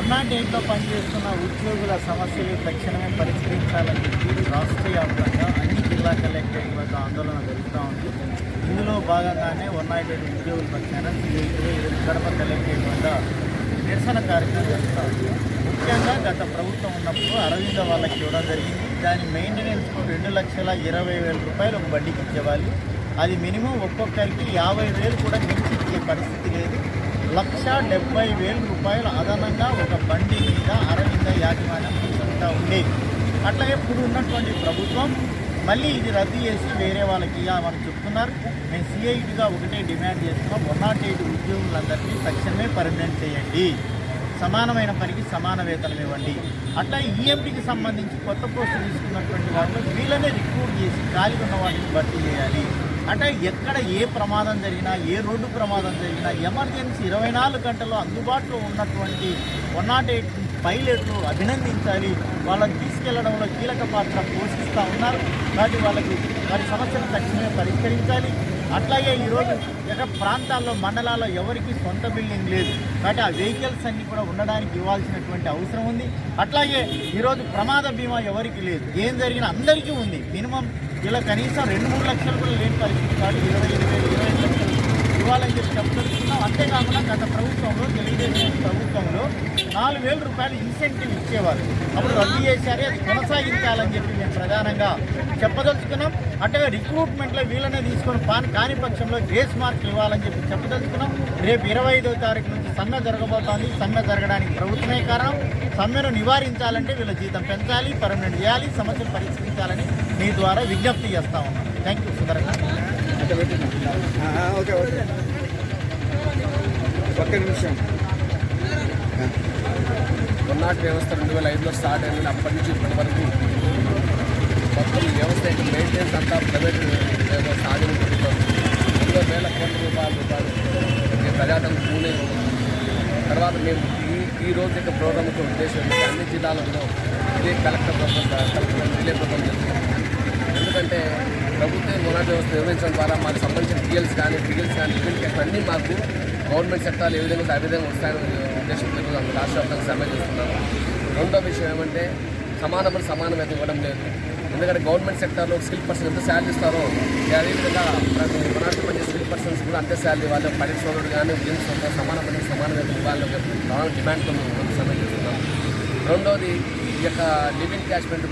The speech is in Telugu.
ఉన్నాటి ఇంట్లో పనిచేస్తున్న ఉద్యోగుల సమస్యలు తక్షణమే పరిష్కరించాలని చెప్పి రాష్ట్ర వ్యాప్తంగా అన్ని జిల్లా కలెక్టరేట్ వద్ద ఆందోళన జరుగుతూ ఉంది. ఇందులో భాగంగానే ఉన్నాటి ఉద్యోగుల పక్షాన సిఐటిలో కడప కలెక్టరేట్ వద్ద నిరసన కార్యక్రమం జరుగుతూ ఉంది. ముఖ్యంగా గత ప్రభుత్వం ఉన్నప్పుడు అరవింద వాళ్ళకి ఇవ్వడం జరిగింది. దాని మెయింటెనెన్స్కు రెండు లక్షల ఇరవై వేల రూపాయలు ఒక బడ్డీకి ఇచ్చేవాళ్ళు. అది మినిమం ఒక్కొక్కరికి యాభై వేలు కూడా మించి ఇచ్చే పరిస్థితి లేదు. లక్ష డెబ్బై వేల రూపాయలు అదనంగా ఒక బండి మీద అరవింద యాజమాన్యం తీసుకుంటా ఉండేది. అట్లాగే ఇప్పుడు ఉన్నటువంటి ప్రభుత్వం మళ్ళీ ఇది రద్దు చేసి వేరే వాళ్ళకి ఇవ్వమని చెప్తున్నారు. మేము సిఐటిగా ఒకటే డిమాండ్ చేస్తున్నాం. వన్ నాట్ ఎయిట్ ఉద్యోగులందరినీ తక్షణమే పర్మనెంట్ చేయండి. సమానమైన పనికి సమాన వేతనం ఇవ్వండి. అట్లా ఈఎంపీకి సంబంధించి కొత్త పోస్టు తీసుకున్నటువంటి వాటిలో వీళ్ళనే రిక్రూట్ చేసి ఖాళీగా ఉన్న వాటిని భర్తీ చేయాలి. అంటే ఎక్కడ ఏ ప్రమాదం జరిగినా ఏ రోడ్డు ప్రమాదం జరిగినా ఎమర్జెన్సీ ఇరవై నాలుగు గంటల్లో అందుబాటులో ఉన్నటువంటి వన్ నాట్ ఎయిట్ పైలట్లు అభినందించాలి. వాళ్ళని తీసుకెళ్ళడంలో కీలక పాత్ర పోషిస్తూ ఉన్నారు. కాబట్టి వాళ్ళకి వారి సమస్యలు తక్షణమే పరిష్కరించాలి. అట్లాగే ఈరోజు ఎక్కడ ప్రాంతాల్లో మండలాల్లో ఎవరికి సొంత బిల్డింగ్ లేదు. కాబట్టి ఆ వెహికల్స్ అన్ని కూడా ఉండడానికి ఇవ్వాల్సినటువంటి అవసరం ఉంది. అట్లాగే ఈరోజు ప్రమాద బీమా ఎవరికి లేదు. ఏం జరిగినా అందరికీ ఉంది. మినిమం ఇలా కనీసం రెండు మూడు లక్షలు కూడా లేని పరిస్థితి కాదు. ఇరవై ఐదు వేలు ఇరవై ఐదు లక్షలు ఇవ్వాలని చెప్పి చెప్పదలుచుకున్నాం అంతేకాకుండా గత ప్రభుత్వంలో తెలుగుదేశం ప్రభుత్వంలో నాలుగు వేల రూపాయలు ఇన్సెంటివ్ ఇచ్చేవారు అప్పుడు రద్దు చేశారే అది కొనసాగించాలని చెప్పి మేము ప్రధానంగా చెప్పదలుచుకున్నాం. అంటే రిక్రూట్మెంట్లో వీళ్ళనే తీసుకొని పాన్ కాని పక్షంలో గ్రేస్ మార్కులు ఇవ్వాలని చెప్పి చెప్పదలుచుకున్నాం. రేపు ఇరవై ఐదో తారీఖు నుంచి సమ్మె జరగబోతోంది. సమ్మె జరగడానికి ప్రభుత్వమే కారణం. సమ్మెను నివారించాలంటే వీళ్ళ జీతం పెంచాలి పర్మనెంట్ చేయాలి సమస్యలు పరిష్కరించాలని మీ ద్వారా విజ్ఞప్తి చేస్తా ఉన్నాం. థ్యాంక్ యూ సుధరణ ఓకే ఓకే. ఒక్క నిమిషం. కొన్నాటి వ్యవస్థ రెండు వేల ఐదులో స్టార్ట్ అయింది. అప్పటి నుంచి ఇప్పటి వరకు మొత్తం వ్యవస్థ యొక్క మెయింటెనెన్స్ అంతా ప్రైవేట్ సాధన ప్రభుత్వం ఎన్నో వేల కోట్ల రూపాయల రూపాయలు ఈ ప్రజాతం పూణే తర్వాత మేము ఈ ఈ రోజు యొక్క ప్రోగ్రామ్ యొక్క ఉద్దేశం అన్ని జిల్లాలలో ఇదే కలెక్టర్ ప్రభుత్వం కలెక్టర్ రిలే ప్రభుత్వం చేస్తుంది ఎందుకంటే ప్రభుత్వం మొదటి వ్యవస్థ నిర్వహించడం ద్వారా మాకు సంబంధించిన కానీ టీఎల్స్ కానీ ఈవెంట్ అన్నీ మాకు గవర్నమెంట్ చట్టాలు ఏ విధంగా ఉంటే ఆ విధంగా వస్తాయని ఉద్దేశంతో రాష్ట్ర వ్యాప్తంగా సమ్మె చేస్తున్నాము రెండో విషయం ఏమంటే సమాన పని ఇవ్వడం లేదు. ఎందుకంటే గవర్నమెంట్ సెక్టార్లో స్కిల్ పర్సన్ ఎంత శాలరీ ఇస్తారో అదేవిధంగా ప్రతి స్కిల్ పర్సన్స్ కూడా అంతే శాలరీ వాళ్ళు పరిశ్రమలు కానీ ఉద్యోగ సమానమైన సమానమైన సమాన ఇవ్వాలని ప్రధాన డిమాండ్తో మేము సమ్మె చేస్తున్నాం. రెండోది ఈ యొక్క లివింగ్ క్యాష్మెంట్